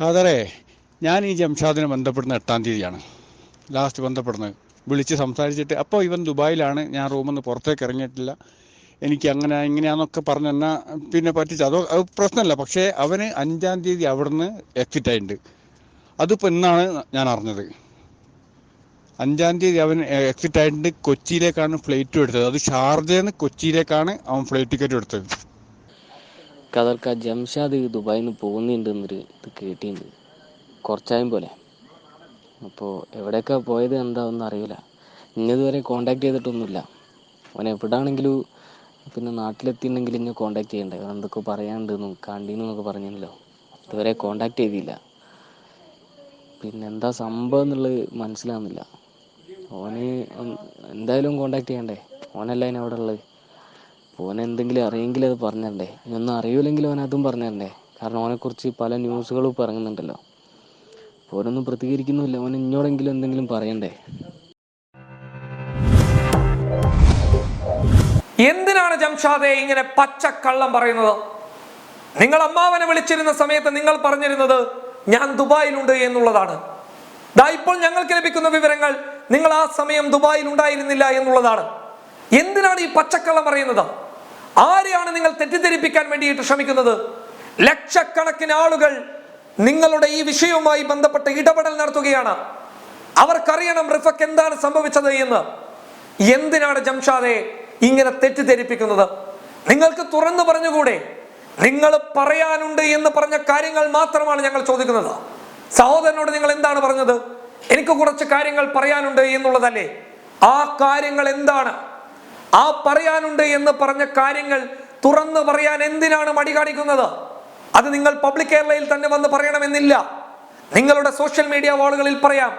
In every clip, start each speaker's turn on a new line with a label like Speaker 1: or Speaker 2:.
Speaker 1: ഖാദറെ ഞാൻ ഈ ജംഷാദിനെ ബന്ധപ്പെടുന്ന എട്ടാം തീയതിയാണ്. ലാസ്റ്റ് ബന്ധപ്പെടുന്നത്. വിളിച്ച് സംസാരിച്ചിട്ട് അപ്പോൾ ഇവൻ ദുബായിലാണ് ഞാൻ റൂമിൽ നിന്ന് പുറത്തേക്ക് ഇറങ്ങിയിട്ടില്ല. എനിക്ക് അങ്ങനെ ഇങ്ങനെയാന്നൊക്കെ പറഞ്ഞു എന്നാ പിന്നെ പറ്റിച്ച് അതോ അത് പ്രശ്നമല്ല. പക്ഷേ അവന് അഞ്ചാം തീയതി അവിടുന്ന് എക്സിറ്റ് ആയിട്ടുണ്ട്. അതിപ്പോൾ ഇന്നാണ് ഞാൻ അറിഞ്ഞത്. അഞ്ചാം തീയതി അവൻ എക്സിറ്റ് ആയിട്ടുണ്ട്. കൊച്ചിയിലേക്കാണ് ഫ്ലൈറ്റും എടുത്തത്. അത് ഷാർജയിൽ നിന്ന് കൊച്ചിയിലേക്കാണ് അവൻ ഫ്ലൈറ്റ് ടിക്കറ്റ് എടുത്തത്.
Speaker 2: കതർക്ക് ജംഷാദ് ദുബായിൽ നിന്ന് പോകുന്നുണ്ടെന്നൊരു ഇത് കേട്ടിട്ടുണ്ട് കുറച്ചായും പോലെ. അപ്പോൾ എവിടെയൊക്കെ പോയത് എന്താണെന്ന് അറിയില്ല. ഇന്നതുവരെ കോണ്ടാക്ട് ചെയ്തിട്ടൊന്നുമില്ല. അവൻ എവിടാണെങ്കിലും പിന്നെ നാട്ടിലെത്തിയിട്ടുണ്ടെങ്കിൽ ഇന്ന് കോണ്ടാക്ട് ചെയ്യണ്ടേ? എന്തൊക്കെ പറയാനുണ്ടെന്നും കണ്ടീന്നൊക്കെ പറഞ്ഞല്ലോ ഇതുവരെ കോണ്ടാക്ട് ചെയ്തില്ല. പിന്നെ എന്താ സംഭവം എന്നുള്ളത് മനസ്സിലാവുന്നില്ല. ഓന് എന്തായാലും കോണ്ടാക്ട് ചെയ്യണ്ടേ? ഓനല്ല അതിന് അവിടെ ഉള്ളത്? ഓൻ എന്തെങ്കിലും അറിയെങ്കിൽ അത് പറഞ്ഞിട്ടുണ്ടേ ഇനിയൊന്നും അറിയില്ലെങ്കിൽ ഓൻ അതും പറഞ്ഞിട്ടുണ്ടേ കാരണം ഓനെക്കുറിച്ച് പല ന്യൂസുകളും ഇപ്പോൾ ഇറങ്ങുന്നുണ്ടല്ലോ. ഓനൊന്നും പ്രതികരിക്കുന്നുമില്ല. ഓൻ ഇന്നോടെങ്കിലും എന്തെങ്കിലും പറയണ്ടേ?
Speaker 3: എന്തിനാണ് ജംഷാദെ ഇങ്ങനെ പച്ചക്കള്ളം പറയുന്നത്? നിങ്ങൾ അമ്മാവനെ വിളിച്ചിരുന്ന സമയത്ത് നിങ്ങൾ പറഞ്ഞിരുന്നത് ഞാൻ ദുബായിലുണ്ട് എന്നുള്ളതാണ്. ദാ ഇപ്പോൾ ഞങ്ങൾക്ക് ലഭിക്കുന്ന വിവരങ്ങൾ നിങ്ങൾ ആ സമയം ദുബായിൽ ഉണ്ടായിരുന്നില്ല എന്നുള്ളതാണ്. എന്തിനാണ് ഈ പച്ചക്കള്ളം പറയുന്നത്? ആരെയാണ് നിങ്ങൾ തെറ്റിദ്ധരിപ്പിക്കാൻ വേണ്ടിയിട്ട് ശ്രമിക്കുന്നത്? ലക്ഷക്കണക്കിന് ആളുകൾ നിങ്ങളുടെ ഈ വിഷയവുമായി ബന്ധപ്പെട്ട് ഇടപെടൽ നടത്തുകയാണ്. അവർക്കറിയണം റിഫക്ക് എന്താണ് സംഭവിച്ചത് എന്ന്. എന്തിനാണ് ജംഷാദെ ഇങ്ങനെ തെറ്റിദ്ധരിപ്പിക്കുന്നത്? നിങ്ങൾക്ക് തുറന്നു പറഞ്ഞുകൂടെ? നിങ്ങൾ പറയാനുണ്ട് എന്ന് പറഞ്ഞ കാര്യങ്ങൾ മാത്രമാണ് ഞങ്ങൾ ചോദിക്കുന്നത്. സഹോദരനോട് നിങ്ങൾ എന്താണ് പറഞ്ഞത്? എനിക്ക് കുറച്ച് കാര്യങ്ങൾ പറയാനുണ്ട് എന്നുള്ളതല്ലേ? ആ കാര്യങ്ങൾ എന്താണ്? ആ പറയാനുണ്ട് എന്ന് പറഞ്ഞ കാര്യങ്ങൾ തുറന്നു പറയാൻ എന്തിനാണ് മടി കാണിക്കുന്നത്? അത് നിങ്ങൾ പബ്ലിക് കേരളയിൽ തന്നെ വന്ന് പറയണമെന്നില്ല. നിങ്ങളുടെ സോഷ്യൽ മീഡിയ വാളുകളിൽ പറയാം.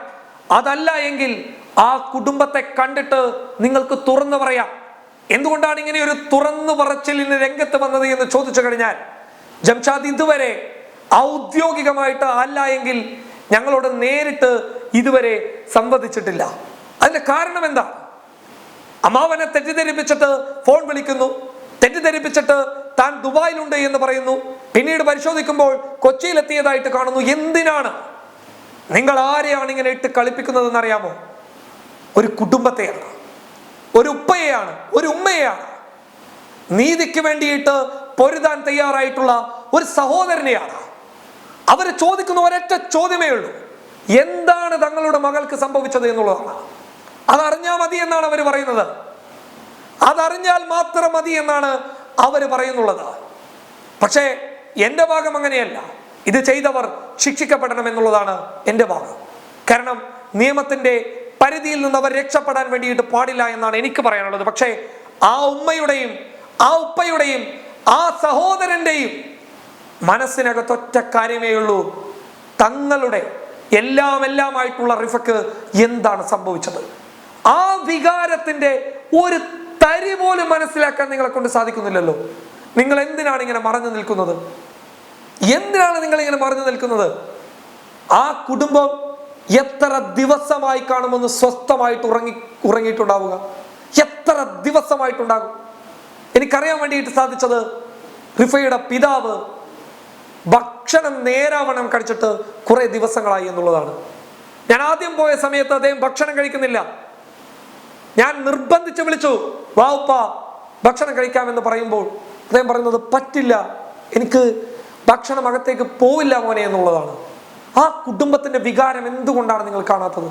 Speaker 3: അതല്ല എങ്കിൽ ആ കുടുംബത്തെ കണ്ടിട്ട് നിങ്ങൾക്ക് തുറന്നു പറയാം. എന്തുകൊണ്ടാണ് ഇങ്ങനെ ഒരു തുറന്നു പറച്ചിലിന് രംഗത്ത് വന്നത് എന്ന് ചോദിച്ചു കഴിഞ്ഞാൽ ജംഷാദ് ഇതുവരെ ഔദ്യോഗികമായിട്ട് അല്ല എങ്കിൽ ഞങ്ങളോട് നേരിട്ട് ഇതുവരെ സംവദിച്ചിട്ടില്ല. അതിന്റെ കാരണം എന്താ അമ്മാവനെ തെറ്റിദ്ധരിപ്പിച്ചിട്ട് ഫോൺ വിളിക്കുന്നു. തെറ്റിദ്ധരിപ്പിച്ചിട്ട് താൻ ദുബായിലുണ്ട് എന്ന് പറയുന്നു. പിന്നീട് പരിശോധിക്കുമ്പോൾ കൊച്ചിയിലെത്തിയതായിട്ട് കാണുന്നു. എന്തിനാണ്? നിങ്ങൾ ആരെയാണ് ഇങ്ങനെ ഇട്ട് കളിപ്പിക്കുന്നതെന്ന് അറിയാമോ ഒരു കുടുംബത്തെയാണ്. ഒരു ഉപ്പയെയാണ്. ഒരു ഉമ്മയെയാണ്. നീതിക്ക് വേണ്ടിയിട്ട് പൊരുതാൻ തയ്യാറായിട്ടുള്ള ഒരു സഹോദരനെയാണ്. അവർ ചോദിക്കുന്ന ഒരൊറ്റ ചോദ്യമേ ഉള്ളൂ. എന്താണ് തങ്ങളുടെ മകൾക്ക് സംഭവിച്ചത് എന്നുള്ളതാണ്. അതറിഞ്ഞാൽ മതി എന്നാണ് അവർ പറയുന്നത്. അതറിഞ്ഞാൽ മാത്രം മതി എന്നാണ് അവർ പറയുന്നുള്ളത്. പക്ഷേ എന്റെ ഭാഗം അങ്ങനെയല്ല. ഇത് ചെയ്തവർ ശിക്ഷിക്കപ്പെടണം എന്നുള്ളതാണ് എന്റെ ഭാഗം. കാരണം നിയമത്തിന്റെ പരിധിയിൽ നിന്ന് അവർ രക്ഷപ്പെടാൻ വേണ്ടിയിട്ട് പാടില്ല എന്നാണ് എനിക്ക് പറയാനുള്ളത്. പക്ഷേ ആ ഉമ്മയുടെയും ആ ഉപ്പയുടെയും ആ സഹോദരന്റെയും മനസ്സിനകത്തൊറ്റ കാര്യമേ ഉള്ളൂ. തങ്ങളുടെ എല്ലാം എല്ലാമായിട്ടുള്ള റിഫക്ക് എന്താണ് സംഭവിച്ചത്? ആ വികാരത്തിന്റെ ഒരു തരി പോലും മനസ്സിലാക്കാൻ നിങ്ങളെ കൊണ്ട് സാധിക്കുന്നില്ലല്ലോ. നിങ്ങൾ എന്തിനാണ് ഇങ്ങനെ മറഞ്ഞു നിൽക്കുന്നത്? എന്തിനാണ് നിങ്ങൾ ഇങ്ങനെ മറഞ്ഞു നിൽക്കുന്നത്? ആ കുടുംബം എത്ര ദിവസമായി കാണുമെന്ന് സ്വസ്ഥമായിട്ട് ഉറങ്ങി ഉറങ്ങിയിട്ടുണ്ടാവുക? എത്ര ദിവസമായിട്ടുണ്ടാകും? എനിക്കറിയാൻ വേണ്ടിയിട്ട് സാധിച്ചത് റിഫയുടെ പിതാവ് ഭക്ഷണം നേരാവണ്ണം കഴിച്ചിട്ട് കുറെ ദിവസങ്ങളായി എന്നുള്ളതാണ്. ഞാൻ ആദ്യം പോയ സമയത്ത് അദ്ദേഹം ഭക്ഷണം കഴിക്കുന്നില്ല. ഞാൻ നിർബന്ധിച്ച് വിളിച്ചു വാവുപ്പ ഭക്ഷണം കഴിക്കാമെന്ന് പറയുമ്പോൾ അദ്ദേഹം പറയുന്നത് പറ്റില്ല എനിക്ക് ഭക്ഷണം അകത്തേക്ക് പോവില്ല മോനെ എന്നുള്ളതാണ്. ആ കുടുംബത്തിന്റെ വികാരം എന്തുകൊണ്ടാണ് നിങ്ങൾ കാണാത്തത്?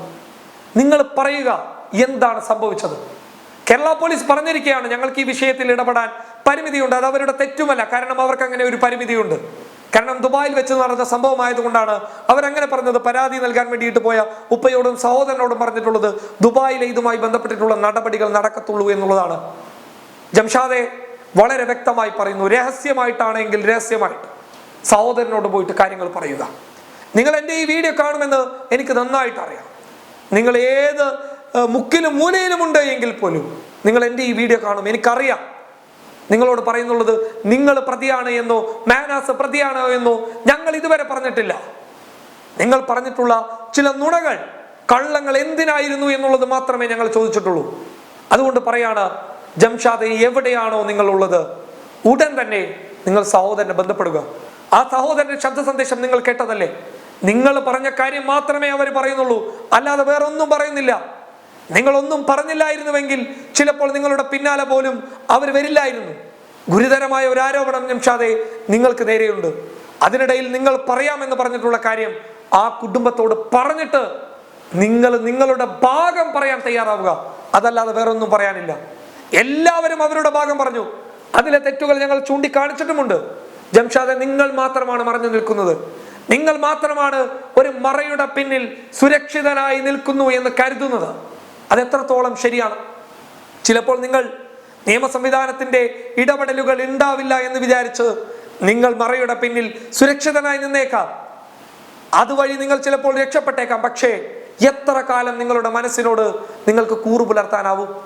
Speaker 3: നിങ്ങൾ പറയുക എന്താണ് സംഭവിച്ചത്? കേരള പോലീസ് പറഞ്ഞിരിക്കുകയാണ് ഞങ്ങൾക്ക് ഈ വിഷയത്തിൽ ഇടപെടാൻ പരിമിതിയുണ്ട് അത് അവരുടെ തെറ്റുമല്ല കാരണം അവർക്ക് അങ്ങനെ ഒരു പരിമിതിയുണ്ട്. കാരണം ദുബായിൽ വെച്ച് നടന്ന സംഭവമായതുകൊണ്ടാണ് അവരങ്ങനെ പറഞ്ഞത്. പരാതി നൽകാൻ വേണ്ടിയിട്ട് പോയ ഉപ്പയോടും സഹോദരനോടും പറഞ്ഞിട്ടുള്ളത് ദുബായിലെ ഇതുമായി ബന്ധപ്പെട്ടിട്ടുള്ള നടപടികൾ നടക്കത്തുള്ളൂ എന്നുള്ളതാണ്. ജംഷാദെ വളരെ വ്യക്തമായി പറയുന്നു. രഹസ്യമായിട്ടാണെങ്കിൽ രഹസ്യമായിട്ട് സഹോദരനോട് പോയിട്ട് കാര്യങ്ങൾ പറയുക. നിങ്ങൾ എന്റെ ഈ വീഡിയോ കാണുമെന്ന് എനിക്ക് നന്നായിട്ട് അറിയാം. നിങ്ങൾ ഏത് മുക്കിലും മൂലയിലും ഉണ്ട് എങ്കിൽ പോലും നിങ്ങൾ എന്റെ ഈ വീഡിയോ കാണും. എനിക്കറിയാം. നിങ്ങളോട് പറയുന്നുള്ളത് നിങ്ങൾ പ്രതിയാണ് എന്നോ മാനാസ് പ്രതിയാണ് എന്നോ ഞങ്ങൾ ഇതുവരെ പറഞ്ഞിട്ടില്ല. നിങ്ങൾ പറഞ്ഞിട്ടുള്ള ചില നുണകൾ കള്ളങ്ങൾ എന്തിനായിരുന്നു എന്നുള്ളത് മാത്രമേ ഞങ്ങൾ ചോദിച്ചിട്ടുള്ളൂ. അതുകൊണ്ട് പറയാണ് ജംഷാദ് എവിടെയാണോ നിങ്ങളുള്ളത്? ഉടൻ തന്നെ നിങ്ങൾ സഹോദരനെ ബന്ധപ്പെടുക. ആ സഹോദരന്റെ ശബ്ദ സന്ദേശം നിങ്ങൾ കേട്ടതല്ലേ? നിങ്ങൾ പറഞ്ഞ കാര്യം മാത്രമേ അവർ പറയുന്നുള്ളൂ. അല്ലാതെ വേറൊന്നും പറയുന്നില്ല. നിങ്ങളൊന്നും പറഞ്ഞില്ലായിരുന്നുവെങ്കിൽ ചിലപ്പോൾ നിങ്ങളുടെ പിന്നാലെ പോലും അവർ വരില്ലായിരുന്നു. ഗുരുതരമായ ഒരു ആരോപണം നിമിഷാതെ നിങ്ങൾക്ക് നേരെയുണ്ട്. അതിനിടയിൽ നിങ്ങൾ പറയാമെന്ന് പറഞ്ഞിട്ടുള്ള കാര്യം ആ കുടുംബത്തോട് പറഞ്ഞിട്ട് നിങ്ങൾ നിങ്ങളുടെ ഭാഗം പറയാൻ തയ്യാറാവുക. അതല്ലാതെ വേറെ ഒന്നും പറയാനില്ല. എല്ലാവരും അവരുടെ ഭാഗം പറഞ്ഞു. അതിലെ തെറ്റുകൾ ഞങ്ങൾ ചൂണ്ടിക്കാണിച്ചിട്ടുമുണ്ട്. ജംഷാദെ നിങ്ങൾ മാത്രമാണ് മറഞ്ഞു നിൽക്കുന്നത്. നിങ്ങൾ മാത്രമാണ് ഒരു മറയുടെ പിന്നിൽ സുരക്ഷിതനായി നിൽക്കുന്നു എന്ന് കരുതുന്നത്. അത് എത്രത്തോളം ശരിയാണ്? ചിലപ്പോൾ നിങ്ങൾ നിയമ സംവിധാനത്തിന്റെ ഇടപെടലുകൾ ഉണ്ടാവില്ല എന്ന് വിചാരിച്ച് നിങ്ങൾ മറയുടെ പിന്നിൽ സുരക്ഷിതനായി നിന്നേക്കാം. അതുവഴി നിങ്ങൾ ചിലപ്പോൾ രക്ഷപ്പെട്ടേക്കാം. പക്ഷേ എത്ര കാലം നിങ്ങളുടെ മനസ്സിനോട് നിങ്ങൾക്ക് കൂറു പുലർത്താനാവും?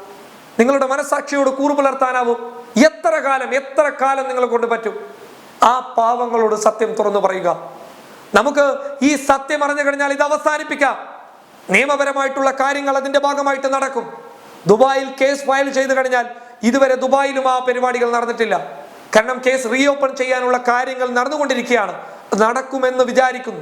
Speaker 3: നിങ്ങളുടെ മനസാക്ഷിയോട് കൂറു പുലർത്താനാവും? എത്ര കാലം എത്ര കാലം നിങ്ങളെ കൊണ്ട് പറ്റും? ആ പാവങ്ങളോട് സത്യം തുറന്നു പറയുക. നമുക്ക് ഈ സത്യം അറിഞ്ഞു കഴിഞ്ഞാൽ ഇത് അവസാനിപ്പിക്കാം. നിയമപരമായിട്ടുള്ള കാര്യങ്ങൾ അതിന്റെ ഭാഗമായിട്ട് നടക്കും. ദുബായിൽ കേസ് ഫയൽ ചെയ്തു കഴിഞ്ഞാൽ ഇതുവരെ ദുബായിലും ആ പരിപാടികൾ നടന്നിട്ടില്ല. കാരണം കേസ് റീഓപ്പൺ ചെയ്യാനുള്ള കാര്യങ്ങൾ നടന്നുകൊണ്ടിരിക്കുകയാണ്. നടക്കുമെന്ന് വിചാരിക്കുന്നു.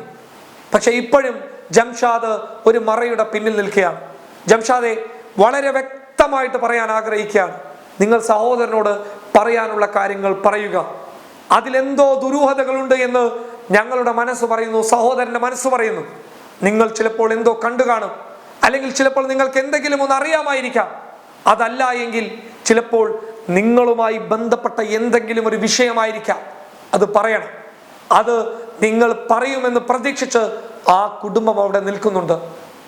Speaker 3: പക്ഷെ ഇപ്പോഴും ജംഷാദ് ഒരു മറയുടെ പിന്നിൽ നിൽക്കുകയാണ്. ജംഷാദെ വളരെ വ്യക്തമായിട്ട് പറയാൻ ആഗ്രഹിക്കുകയാണ്. നിങ്ങൾ സഹോദരനോട് പറയാനുള്ള കാര്യങ്ങൾ പറയുക. അതിലെന്തോ ദുരൂഹതകളുണ്ട് എന്ന് ഞങ്ങളുടെ മനസ്സ് പറയുന്നു സഹോദരന്റെ മനസ്സ് പറയുന്നു. നിങ്ങൾ ചിലപ്പോൾ എന്തോ കണ്ടു കാണും. അല്ലെങ്കിൽ ചിലപ്പോൾ നിങ്ങൾക്ക് എന്തെങ്കിലും ഒന്ന് അറിയാമായിരിക്കാം. അതല്ല എങ്കിൽ ചിലപ്പോൾ നിങ്ങളുമായി ബന്ധപ്പെട്ട എന്തെങ്കിലും ഒരു വിഷയമായിരിക്കാം. അത് പറയണം. അത് നിങ്ങൾ പറയുമെന്ന് പ്രതീക്ഷിച്ച് ആ കുടുംബം അവിടെ നിൽക്കുന്നുണ്ട്.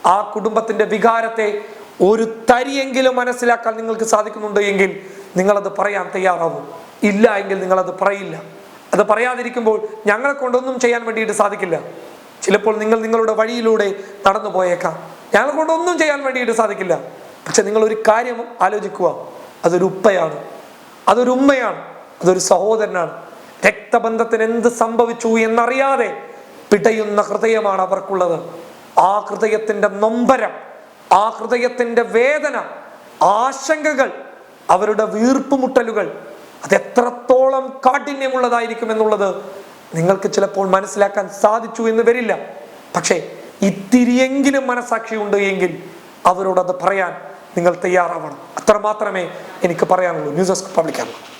Speaker 3: ആ കുടുംബത്തിന്റെ വികാരത്തെ ഒരു തരിയെങ്കിലും മനസ്സിലാക്കാൻ നിങ്ങൾക്ക് സാധിക്കുന്നുണ്ട് എങ്കിൽ നിങ്ങളത് പറയാൻ തയ്യാറാവും. ഇല്ല എങ്കിൽ നിങ്ങളത് പറയില്ല. അത് പറയാതിരിക്കുമ്പോൾ ഞങ്ങളെ കൊണ്ടൊന്നും ചെയ്യാൻ വേണ്ടിയിട്ട് സാധിക്കില്ല. ചിലപ്പോൾ നിങ്ങൾ നിങ്ങളുടെ വഴിയിലൂടെ നടന്നു പോയേക്കാം. ഞങ്ങളെ കൊണ്ടൊന്നും ചെയ്യാൻ വേണ്ടിയിട്ട് സാധിക്കില്ല. പക്ഷെ നിങ്ങൾ ഒരു കാര്യം ആലോചിക്കുക. അതൊരു ഉപ്പയാണ്. അതൊരു ഉമ്മയാണ്. അതൊരു സഹോദരനാണ്. രക്തബന്ധത്തിന് എന്ത് സംഭവിച്ചു എന്നറിയാതെ പിടയുന്ന ഹൃദയമാണ് അവർക്കുള്ളത്. ആ ഹൃദയത്തിന്റെ നൊമ്പരം ആ ഹൃദയത്തിന്റെ വേദന ആശങ്കകൾ അവരുടെ വീർപ്പുമുട്ടലുകൾ അത് എത്രത്തോളം കാഠിന്യമുള്ളതായിരിക്കും എന്നുള്ളത് നിങ്ങൾക്ക് ചിലപ്പോൾ മനസ്സിലാക്കാൻ സാധിച്ചു എന്ന് വരില്ല. പക്ഷേ ഇത്തിരിയെങ്കിലും മനസാക്ഷിയുണ്ട് എങ്കിൽ അവരോടത് പറയാൻ നിങ്ങൾ തയ്യാറാവണം. അത്ര മാത്രമേ എനിക്ക് പറയാനുള്ളൂ. News desk പബ്ലിക്കാണ്